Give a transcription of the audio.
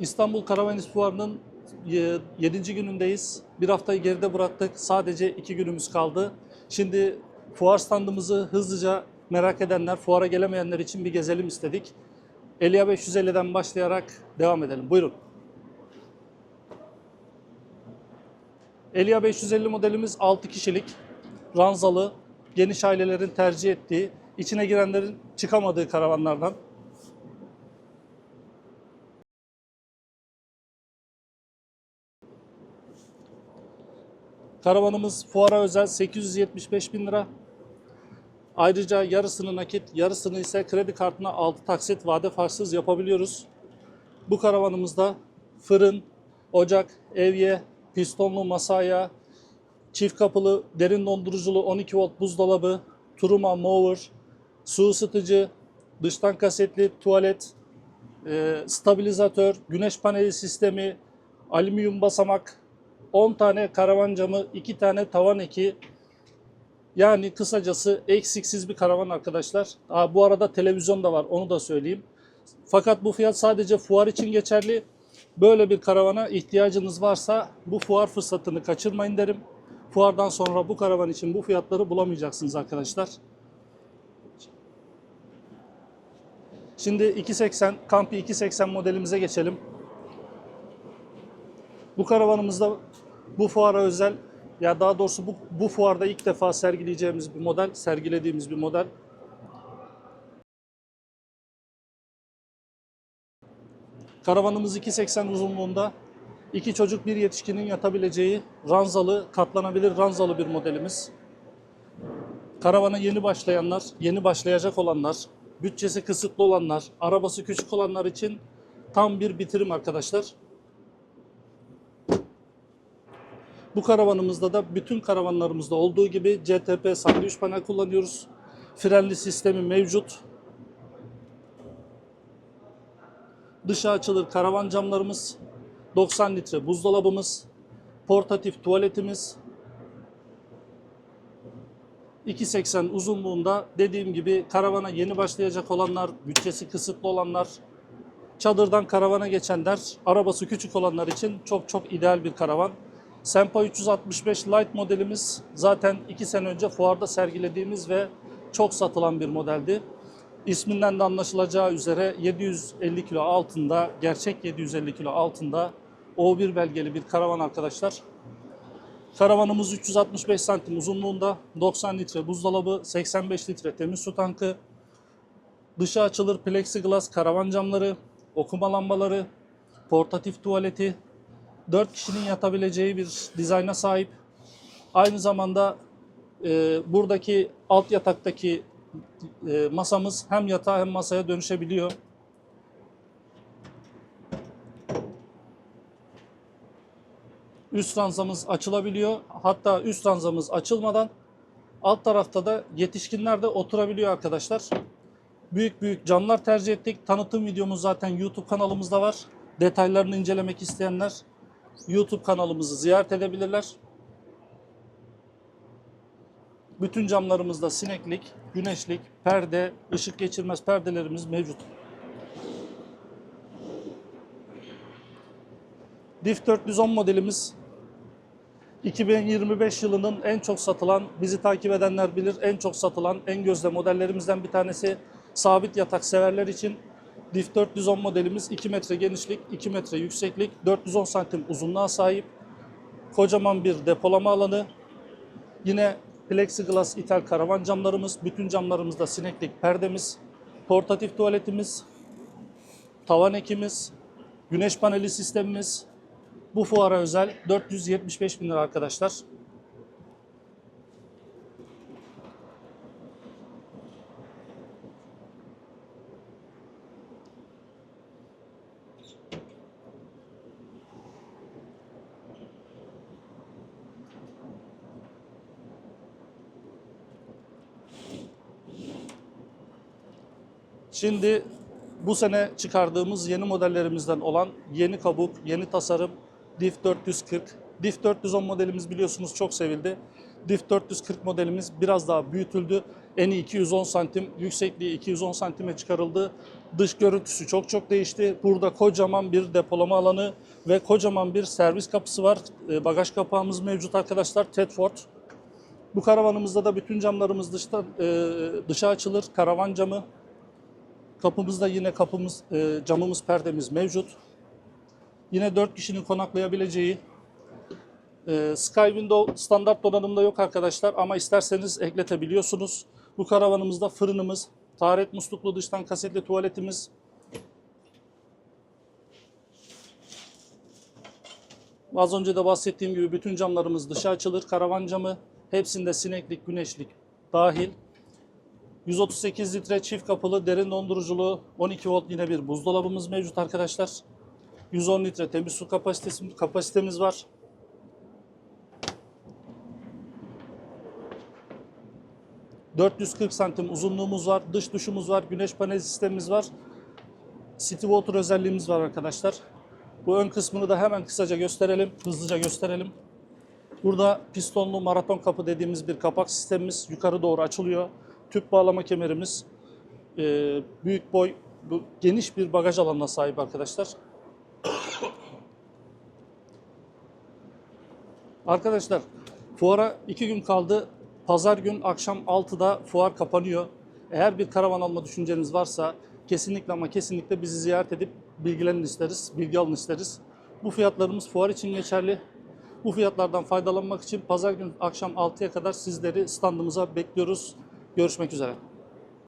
İstanbul Karavanist Fuarı'nın 7. günündeyiz. Bir haftayı geride bıraktık. Sadece 2 günümüz kaldı. Şimdi fuar standımızı hızlıca merak edenler, fuara gelemeyenler için bir gezelim istedik. Elia 550'den başlayarak devam edelim. Buyurun. Elia 550 modelimiz 6 kişilik, ranzalı, geniş ailelerin tercih ettiği, içine girenlerin çıkamadığı karavanlardan. Karavanımız fuara özel 875 bin lira. Ayrıca yarısını nakit, yarısını ise kredi kartına 6 taksit vade farksız yapabiliyoruz. Bu karavanımızda fırın, ocak, evye, pistonlu masaya, çift kapılı derin donduruculu 12 volt buzdolabı, turuma mower, su ısıtıcı, dıştan kasetli tuvalet, e, stabilizatör, güneş paneli sistemi, alüminyum basamak, 10 tane karavan camı, 2 tane tavan eki. Yani kısacası eksiksiz bir karavan arkadaşlar. Aa, bu arada televizyon da var onu da söyleyeyim. Fakat bu fiyat sadece fuar için geçerli. Böyle bir karavana ihtiyacınız varsa bu fuar fırsatını kaçırmayın derim. Fuardan sonra bu karavan için bu fiyatları bulamayacaksınız arkadaşlar. Şimdi 280 Campi 280 modelimize geçelim. Bu karavanımızda bu fuara özel ya daha doğrusu bu, bu fuarda ilk defa sergileyeceğimiz bir model, sergilediğimiz bir model. Karavanımız 2.80 uzunluğunda. iki çocuk bir yetişkinin yatabileceği ranzalı, katlanabilir ranzalı bir modelimiz. Karavana yeni başlayanlar, yeni başlayacak olanlar, bütçesi kısıtlı olanlar, arabası küçük olanlar için tam bir bitirim arkadaşlar. Bu karavanımızda da bütün karavanlarımızda olduğu gibi CTP sandviç panel kullanıyoruz. Frenli sistemi mevcut. Dışa açılır karavan camlarımız, 90 litre buzdolabımız, portatif tuvaletimiz, 2.80 uzunluğunda dediğim gibi karavana yeni başlayacak olanlar, bütçesi kısıtlı olanlar, çadırdan karavana geçenler, arabası küçük olanlar için çok çok ideal bir karavan. Sempa 365 Lite modelimiz zaten 2 sene önce fuarda sergilediğimiz ve çok satılan bir modeldi. İsminden de anlaşılacağı üzere 750 kilo altında, gerçek 750 kilo altında O1 belgeli bir karavan arkadaşlar. Karavanımız 365 santim uzunluğunda, 90 litre buzdolabı, 85 litre temiz su tankı, dışı açılır plexiglass karavan camları, okuma lambaları, portatif tuvaleti, 4 kişinin yatabileceği bir dizayna sahip. Aynı zamanda e, buradaki alt yataktaki e, masamız hem yatağa hem masaya dönüşebiliyor. Üst ranzamız açılabiliyor. Hatta üst ranzamız açılmadan alt tarafta da yetişkinler de oturabiliyor arkadaşlar. Büyük büyük camlar tercih ettik. Tanıtım videomuz zaten YouTube kanalımızda var. Detaylarını incelemek isteyenler YouTube kanalımızı ziyaret edebilirler. Bütün camlarımızda sineklik, güneşlik, perde, ışık geçirmez perdelerimiz mevcut. Diff 410 modelimiz 2025 yılının en çok satılan, bizi takip edenler bilir, en çok satılan, en gözde modellerimizden bir tanesi. Sabit yatak severler için Diff 410 modelimiz 2 metre genişlik, 2 metre yükseklik, 410 santim uzunluğa sahip. Kocaman bir depolama alanı. Yine plexiglass ithal karavan camlarımız, bütün camlarımızda sineklik perdemiz, portatif tuvaletimiz, tavan ekimiz, güneş paneli sistemimiz. Bu fuara özel 475 bin lira arkadaşlar. Şimdi bu sene çıkardığımız yeni modellerimizden olan yeni kabuk, yeni tasarım Diff 440. Diff 410 modelimiz biliyorsunuz çok sevildi. Diff 440 modelimiz biraz daha büyütüldü. Eni 210 santim, yüksekliği 210 santime çıkarıldı. Dış görüntüsü çok çok değişti. Burada kocaman bir depolama alanı ve kocaman bir servis kapısı var. E, Bagaj kapağımız mevcut arkadaşlar. Tedford. Bu karavanımızda da bütün camlarımız dıştan e, dışa açılır. Karavan camı. Kapımızda yine kapımız, e, camımız, perdemiz mevcut. Yine 4 kişinin konaklayabileceği e, Sky Window standart donanımda yok arkadaşlar ama isterseniz ekletebiliyorsunuz. Bu karavanımızda fırınımız, taharet musluklu dıştan kasetli tuvaletimiz, Az önce de bahsettiğim gibi bütün camlarımız dışa açılır. Karavan camı hepsinde sineklik, güneşlik dahil. 138 litre çift kapılı derin donduruculu 12 volt yine bir buzdolabımız mevcut arkadaşlar. 110 litre temiz su kapasitesi, kapasitemiz var. ...440 santim uzunluğumuz var, dış duşumuz var, güneş panel sistemimiz var. City Water özelliğimiz var arkadaşlar. Bu ön kısmını da hemen kısaca gösterelim, hızlıca gösterelim. Burada pistonlu maraton kapı dediğimiz bir kapak sistemimiz yukarı doğru açılıyor. Tüp bağlama kemerimiz, e, büyük boy, bu geniş bir bagaj alanına sahip arkadaşlar. Arkadaşlar fuara iki gün kaldı. Pazar gün akşam 6'da fuar kapanıyor. Eğer bir karavan alma düşünceniz varsa kesinlikle ama kesinlikle bizi ziyaret edip bilgilerini isteriz, bilgi alın isteriz. Bu fiyatlarımız fuar için geçerli. Bu fiyatlardan faydalanmak için pazar günü akşam 6'ya kadar sizleri standımıza bekliyoruz. Görüşmek üzere.